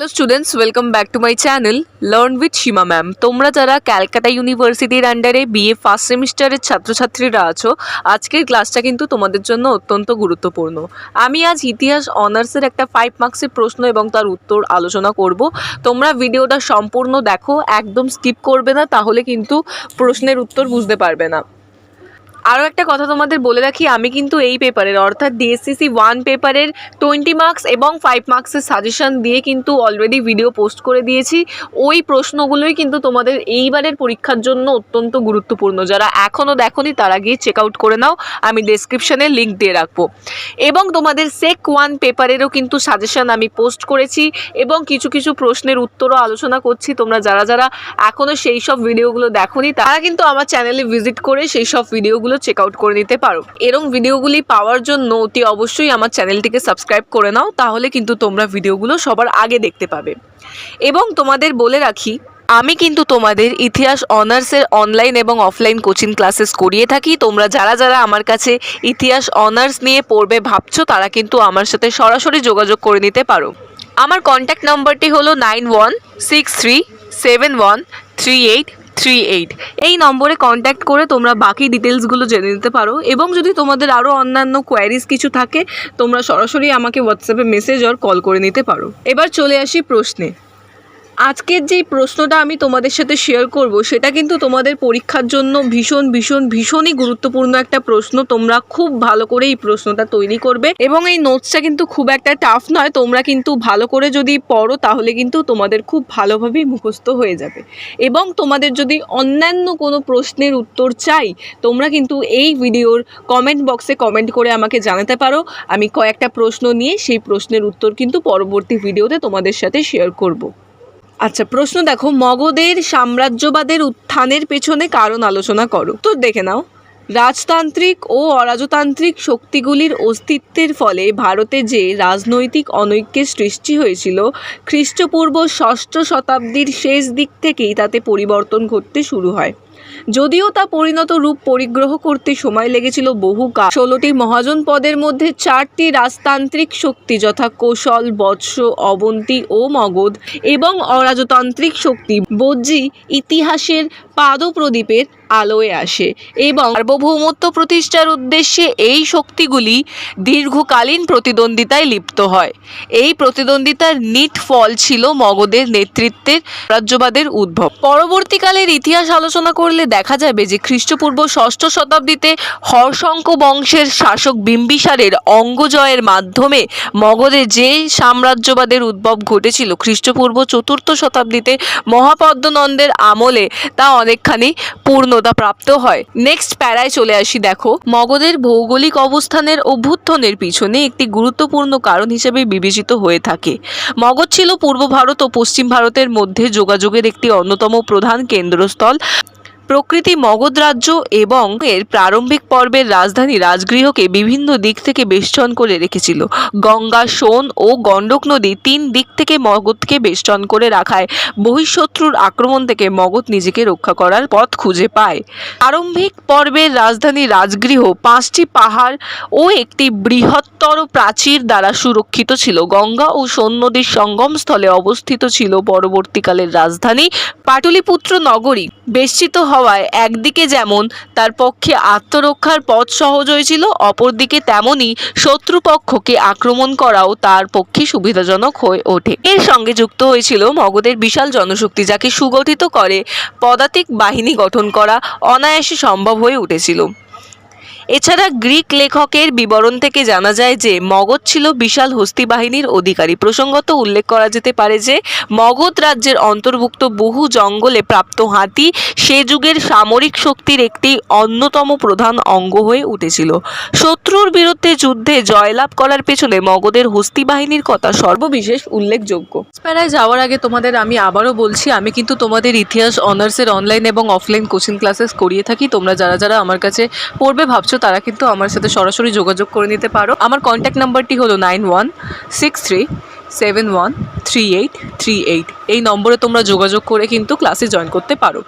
Hello students welcome back to my channel learn with Seema ma'am তোমরা যারা ক্যালকাটা ইউনিভার্সিটির আন্ডারে বিএ ফার্স্ট সেমিস্টারের ছাত্রছাত্রীরা আছো, আজকের ক্লাসটা কিন্তু তোমাদের জন্য অত্যন্ত গুরুত্বপূর্ণ। আমি আজ ইতিহাস অনার্সের একটা ফাইভ মার্কসের প্রশ্ন এবং তার উত্তর আলোচনা করব। তোমরা ভিডিওটা সম্পূর্ণ দেখো, একদম স্কিপ করবে না, তাহলে কিন্তু প্রশ্নের উত্তর বুঝতে পারবে না। আরও একটা কথা তোমাদের বলে রাখি, আমি কিন্তু এই পেপারের অর্থাৎ ডিএসসিসি ওয়ান পেপারের টোয়েন্টি মার্কস এবং ফাইভ মার্কসের সাজেশন দিয়ে কিন্তু অলরেডি ভিডিও পোস্ট করে দিয়েছি। ওই প্রশ্নগুলোই কিন্তু তোমাদের এইবারের পরীক্ষার জন্য অত্যন্ত গুরুত্বপূর্ণ। যারা এখনও দেখোনি, তারা গিয়ে চেক আউট করে নাও, আমি ডেসক্রিপশনে লিঙ্ক দিয়ে রাখব। এবং তোমাদের সেক ওয়ান পেপারেরও কিন্তু সাজেশন আমি পোস্ট করেছি এবং কিছু কিছু প্রশ্নের উত্তরও আলোচনা করছি। তোমরা যারা যারা এখনও সেই সব ভিডিওগুলো দেখোনি, তারা কিন্তু আমার চ্যানেলে ভিজিট করে সেই সব ভিডিওগুলো চেক আউট করে নিতে পারো। এরম ভিডিওগুলি পাওয়ার জন্য অতি অবশ্যই আমার চ্যানেলটিকে সাবস্ক্রাইব করে নাও, তাহলে কিন্তু তোমরা ভিডিওগুলো সবার আগে দেখতে পাবে। এবং তোমাদের বলে রাখি, আমি কিন্তু তোমাদের ইতিহাস অনার্সের অনলাইন এবং অফলাইন কোচিং ক্লাসেস করিয়ে থাকি। তোমরা যারা যারা আমার কাছে ইতিহাস অনার্স নিয়ে পড়বে ভাবছ, তারা কিন্তু আমার সাথে সরাসরি যোগাযোগ করে নিতে পারো। আমার কন্ট্যাক্ট নাম্বারটি হলো nine one six three seven one three eight three eight এই নম্বরে কন্ট্যাক্ট করে তোমরা বাকি ডিটেলসগুলো জেনে নিতে পারো এবং যদি তোমাদের আরও অন্যান্য কোয়ারিজ কিছু থাকে, তোমরা সরাসরি আমাকে হোয়াটসঅ্যাপে মেসেজ আর কল করে নিতে পারো। এবার চলে আসি প্রশ্নে। আজকের যেই প্রশ্নটা আমি তোমাদের সাথে শেয়ার করব, সেটা কিন্তু তোমাদের পরীক্ষার জন্য ভীষণ ভীষণ, ভীষণই গুরুত্বপূর্ণ একটা প্রশ্ন। তোমরা খুব ভালো করে এই প্রশ্নটা তৈরি করবে এবং এই নোটসটা কিন্তু খুব একটা টাফ নয়। তোমরা কিন্তু ভালো করে যদি পড়ো, তাহলে কিন্তু তোমাদের খুব ভালোভাবেই মুখস্থ হয়ে যাবে। এবং তোমাদের যদি অন্যান্য কোনো প্রশ্নের উত্তর চাই, তোমরা কিন্তু এই ভিডিওর কমেন্ট বক্সে কমেন্ট করে আমাকে জানাতে পারো। আমি কয়েকটা প্রশ্ন নিয়ে সেই প্রশ্নের উত্তর কিন্তু পরবর্তী ভিডিওতে তোমাদের সাথে শেয়ার করব। আচ্ছা প্রশ্ন দেখো, মগধের সাম্রাজ্যবাদের উত্থানের পেছনে কারণ আলোচনা করো। তো দেখে নাও। রাজতান্ত্রিক ও অরাজতান্ত্রিক শক্তিগুলির অস্তিত্বের ফলে ভারতে যে রাজনৈতিক অনৈক্যের সৃষ্টি হয়েছিল, খ্রিস্টপূর্ব ষষ্ঠ শতাব্দীর শেষ দিক থেকেই তাতে পরিবর্তন ঘটতে শুরু হয়। যদিও তা পরিণত রূপ পরিগ্রহ করতে সময় লেগেছিল বহু কাল। ষোলোটি মহাজন পদের মধ্যে চারটি রাজতান্ত্রিক শক্তি যথা কৌশল, বৎস, অবন্তি ও মগধ এবং অরাজতান্ত্রিক শক্তি। বজ্জি ইতিহাসের পাদপ্রদীপের আলোয় আসে এবং সার্বভৌমত্ব প্রতিষ্ঠার উদ্দেশ্যে এই শক্তিগুলি দীর্ঘকালীন প্রতিদ্বন্দ্বিতায় লিপ্ত হয়। এই প্রতিদ্বন্দ্বিতার নিট ফল ছিল মগধের নেতৃত্বের রাজ্যবাদের উদ্ভব। পরবর্তীকালের ইতিহাস আলোচনা করলে দেখা যাবে যে খ্রিস্টপূর্ব ষষ্ঠ শতাব্দীতে হর্ষঙ্ক বংশের শাসক বিম্বিসারের অঙ্গজয়ের মাধ্যমে মগধে যে সাম্রাজ্যবাদের উদ্ভব ঘটেছিল খ্রিস্টপূর্ব চতুর্থ শতাব্দীতে মহাপদ্মনন্দের আমলে তা অনেকখানি পূর্ণতা প্রাপ্ত হয়। নেক্সট প্যারায় চলে আসি, দেখো। মগধের ভৌগোলিক অবস্থানের অভ্যুত্থনের পিছনে একটি গুরুত্বপূর্ণ কারণ হিসেবে বিবেচিত হয়ে থাকে। মগধ ছিল পূর্ব ভারত ও পশ্চিম ভারতের মধ্যে যোগাযোগের একটি অন্যতম প্রধান কেন্দ্রস্থল। প্রকৃতি মগধ রাজ্য এবং এর প্রারম্ভিক পর্বের রাজধানী রাজগৃহকে বিভিন্ন দিক থেকে বেষ্টন করে রেখেছিল। গঙ্গা, সোন ও গণ্ডক নদী তিন দিক থেকে মগধকে বেষ্টন করে রাখায়। বহিঃশত্রুর আক্রমণ থেকে মগধ নিজেকে রক্ষা করার পথ খুঁজে পায়। প্রারম্ভিক পর্বের রাজধানী রাজগৃহ পাঁচটি পাহাড় ও একটি বৃহত্তর প্রাচীর দ্বারা সুরক্ষিত ছিল। গঙ্গা ও সোন নদীর সঙ্গমস্থলে অবস্থিত ছিল পরবর্তীকালের রাজধানী পাটলিপুত্র নগরী। বেষ্টিত হওয়ায় একদিকে যেমন তার পক্ষে আত্মরক্ষার পথ সহজ হয়েছিল, অপরদিকে তেমনই শত্রুপক্ষকে আক্রমণ করাও তার পক্ষে সুবিধাজনক হয়ে ওঠে। এর সঙ্গে যুক্ত হয়েছিল মগধের বিশাল জনশক্তি, যাকে সুগঠিত করে পদাতিক বাহিনী গঠন করা অনায়াসে সম্ভব হয়ে উঠেছিল। এছাড়া গ্রিক লেখকের বিবরণ থেকে জানা যায় যে, মগধ ছিল বিশাল হস্তি বাহিনীর অধিকারী। প্রসঙ্গত উল্লেখ করা যেতে পারে যে, মগধ রাজ্যের অন্তর্ভুক্ত বহু জঙ্গলে প্রাপ্ত হাতি সে যুগের সামরিক শক্তির একটি অন্যতম প্রধান অঙ্গ হয়ে উঠেছিল। শত্রুর বিরুদ্ধে যুদ্ধে জয়লাভ করার পেছনে মগধের হস্তি বাহিনীর কথা সর্ববিশেষ উল্লেখযোগ্য। প্যারায় যাওয়ার আগে তোমাদের আমি আবারও বলছি, আমি কিন্তু তোমাদের ইতিহাস, অনার্সের অনলাইন এবং অফলাইন কোচিং ক্লাসেস করিয়ে থাকি। তোমরা যারা যারা আমার কাছে পড়বে, ভাবছ তারা কিন্তু আমার সাথে সরাসরি যোগাযোগ করে নিতে পারো। আমার কন্ট্যাক্ট নাম্বারটি হলো nine one six three seven one three eight three eight এই নম্বরে তোমরা যোগাযোগ করে কিন্তু ক্লাসে জয়েন করতে পারো।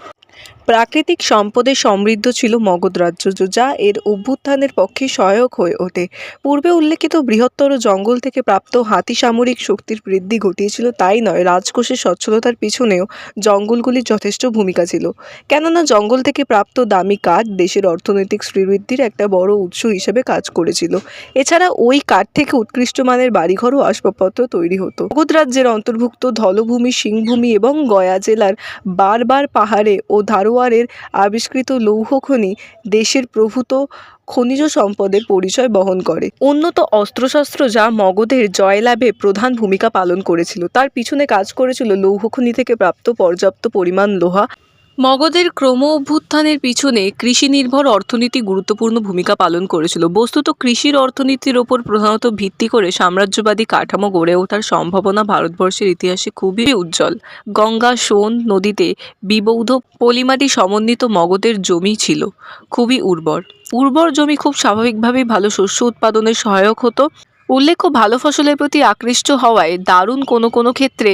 প্রাকৃতিক সম্পদে সমৃদ্ধ ছিল মগধ রাজ্য যা এর অভ্যুত্থানের পক্ষে সহায়ক হয়ে ওঠে। পূর্বে উল্লেখিত বৃহত্তর জঙ্গল থেকে প্রাপ্ত হাতি সামরিক শক্তির বৃদ্ধি ঘটিয়েছিল, তাই নয়, রাজকোষের সচ্ছলতার পিছনেও জঙ্গলগুলির যথেষ্ট ভূমিকা ছিল। কেননা জঙ্গল থেকে প্রাপ্ত দামি কাঠ দেশের অর্থনৈতিক শ্রীবৃদ্ধির একটা বড় উৎস হিসেবে কাজ করেছিল। এছাড়া ওই কাঠ থেকে উৎকৃষ্ট মানের বাড়িঘর ও আসবাবপত্র তৈরি হতো। মগধ রাজ্যের অন্তর্ভুক্ত ধলভূমি, সিংভূমি এবং গয়া জেলার বারবার পাহাড়ে ও ধারোয়ারের আবিষ্কৃত লৌহ খনি দেশের প্রভূত খনিজ সম্পদের পরিচয় বহন করে। উন্নত অস্ত্রশস্ত্র যা মগধের জয়লাভে প্রধান ভূমিকা পালন করেছিল। তার পিছনে কাজ করেছিল লৌহ খনি থেকে প্রাপ্ত পর্যাপ্ত পরিমাণ লোহা মগধের ক্রম অভ্যুত্থানের পিছনে কৃষি নির্ভর অর্থনীতি গুরুত্বপূর্ণ ভূমিকা পালন করেছিল। বস্তুত কৃষির অর্থনীতির ওপর প্রধানত ভিত্তি করে সাম্রাজ্যবাদী কাঠামো গড়ে ওঠার সম্ভাবনা ভারতবর্ষের ইতিহাসে খুবই উজ্জ্বল। গঙ্গা, সোন নদীতে বিবৌধ পলিমাটি সমন্বিত মগধের জমি ছিল। খুবই উর্বর। উর্বর জমি খুব স্বাভাবিকভাবেই ভালো শস্য উৎপাদনে সহায়ক হতো। উল্লেখ্য, ভালো ফসলের প্রতি আকৃষ্ট হওয়ায় দারুণ কোনো কোনো ক্ষেত্রে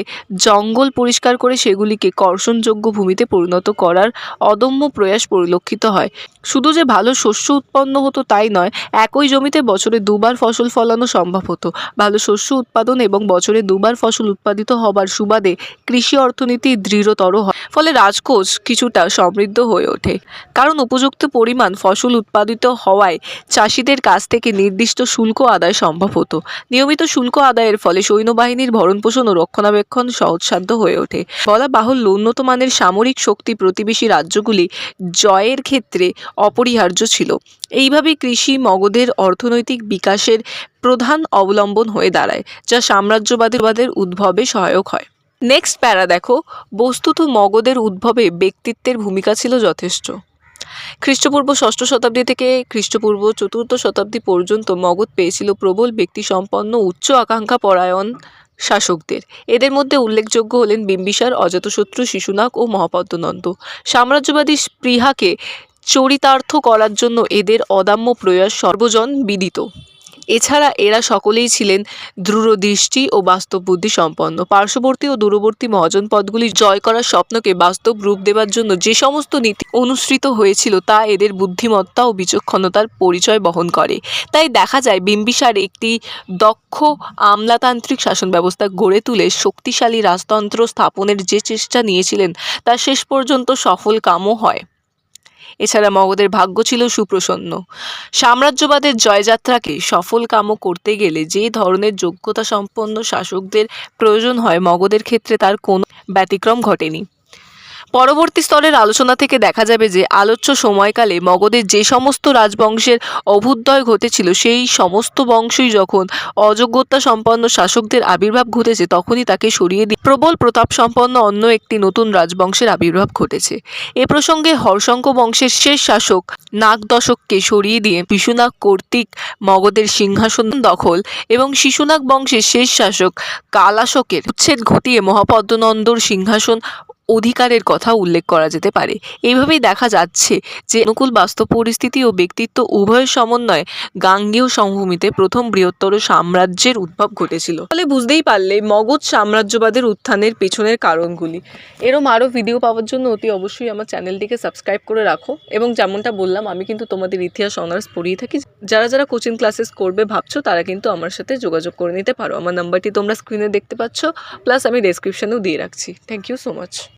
জঙ্গল পরিষ্কার করে সেগুলিকে কর্ষণযোগ্য ভূমিতে পরিণত করার অদম্য প্রয়াস পরিলক্ষিত হয়। শুধু যে ভালো শস্য উৎপন্ন হতো তাই নয়, একই জমিতে বছরে দুবার ফসল ফলানো সম্ভব হতো। ভালো শস্য উৎপাদন এবং বছরে দুবার ফসল উৎপাদিত হবার সুবাদে কৃষি অর্থনীতি দৃঢ়তর হয়, ফলে রাজকোষ কিছুটা সমৃদ্ধ হয়ে ওঠে। কারণ উপযুক্ত পরিমাণ ফসল উৎপাদিত হওয়ায় চাষিদের কাছ থেকে নির্দিষ্ট শুল্ক আদায় সম্ভব হতো। নিয়মিত শুল্ক আদায়ের ফলে সৈন্যবাহিনীর ভরণপোষণ ও রক্ষণাবেক্ষণ সহজসাধ্য হয়ে ওঠে। বলা বাহুল্য, উন্নত মানের সামরিক শক্তি প্রতিবেশী রাজ্যগুলি জয়ের ক্ষেত্রে অপরিহার্য ছিল। এইভাবে কৃষি, মগধের অর্থনৈতিক বিকাশের প্রধান অবলম্বন হয়ে দাঁড়ায়, যা সাম্রাজ্যবাদীবাদের উদ্ভবে সহায়ক হয়। নেক্সট প্যারা দেখো। বস্তুত মগধের উদ্ভবে ব্যক্তিত্বের ভূমিকা ছিল যথেষ্ট। খ্রিস্টপূর্ব ষষ্ঠ শতাব্দী থেকে খ্রিস্টপূর্ব চতুর্থ শতাব্দী পর্যন্ত মগধ পেয়েছিল প্রবল ব্যক্তি সম্পন্ন উচ্চ আকাঙ্ক্ষা পরায়ণ শাসকদের। এদের মধ্যে উল্লেখযোগ্য হলেন বিম্বিসার, অজাতশত্রু শিশুনাক ও মহাপদ্মনন্দ। সাম্রাজ্যবাদী স্পৃহাকে চরিতার্থ করার জন্য এদের অদাম্য প্রয়াস সর্বজন বিদিত। এছাড়া এরা সকলেই ছিলেন দৃঢ়দৃষ্টি ও বাস্তব বুদ্ধি সম্পন্ন। পার্শ্ববর্তী ও দূরবর্তী মহাজন পদগুলি জয় করার স্বপ্নকে বাস্তব রূপ দেওয়ার জন্য যে সমস্ত নীতি অনুসৃত হয়েছিল তা এদের বুদ্ধিমত্তা ও বিচক্ষণতার পরিচয় বহন করে। তাই দেখা যায় বিম্বিসার একটি দক্ষ আমলাতান্ত্রিক শাসন ব্যবস্থা গড়ে তুলে শক্তিশালী রাজতন্ত্র স্থাপনের যে চেষ্টা নিয়েছিলেন, তা শেষ পর্যন্ত সফল কামও হয়। এছাড়া মগধের ভাগ্য ছিল সুপ্রসন্ন। সাম্রাজ্যবাদের জয়যাত্রাকে সফল কামও করতে গেলে যে ধরনের যোগ্যতা সম্পন্ন শাসকদের প্রয়োজন হয় মগধের ক্ষেত্রে তার কোনো ব্যতিক্রম ঘটেনি। পরবর্তী স্তরের আলোচনা থেকে দেখা যাবে যে আলোচ্য সময়কালে মগধের যে সমস্ত রাজবংশের অভ্যুদয় ঘটেছিল, সেই সমস্ত বংশই যখন অযোগ্যতা সম্পন্ন শাসকদের আবির্ভাব ঘটেছে, তখনই তাকে সরিয়ে দিয়ে প্রবল প্রতাপ সম্পন্ন অন্য একটি নতুন রাজবংশের আবির্ভাব ঘটেছে। এ প্রসঙ্গে হর্ষঙ্ক বংশের শেষ শাসক নাগ দশককে সরিয়ে দিয়ে বিশুনাগ কর্তৃক মগধের সিংহাসন দখল এবং শিশুনাগ বংশের শেষ শাসক কালাশকের উচ্ছেদ ঘটিয়ে মহাপদ্মনন্দর সিংহাসন অধিকারের কথা উল্লেখ করা যেতে পারে। এইভাবেই দেখা যাচ্ছে যে অনুকূল বাস্তব পরিস্থিতি ও ব্যক্তিত্ব উভয়ের সমন্বয়ে গাঙ্গেয় সমভূমিতে প্রথম বৃহত্তর সাম্রাজ্যের উদ্ভব ঘটেছিল। ফলে বুঝতেই পারলে মগধ সাম্রাজ্যবাদের উত্থানের পেছনের কারণগুলি। এরম আরও ভিডিও পাওয়ার জন্য অতি অবশ্যই আমার চ্যানেলটিকে সাবস্ক্রাইব করে রাখো এবং যেমনটা বললাম, আমি কিন্তু তোমাদের ইতিহাস অনার্স পড়িয়ে থাকি। যারা যারা কোচিং ক্লাসেস করবে ভাবছ, তারা কিন্তু আমার সাথে যোগাযোগ করে নিতে পারো। আমার নাম্বারটি তোমরা স্ক্রিনে দেখতে পাচ্ছ প্লাস আমি ডেসক্রিপশানেও দিয়ে রাখছি। Thank you so much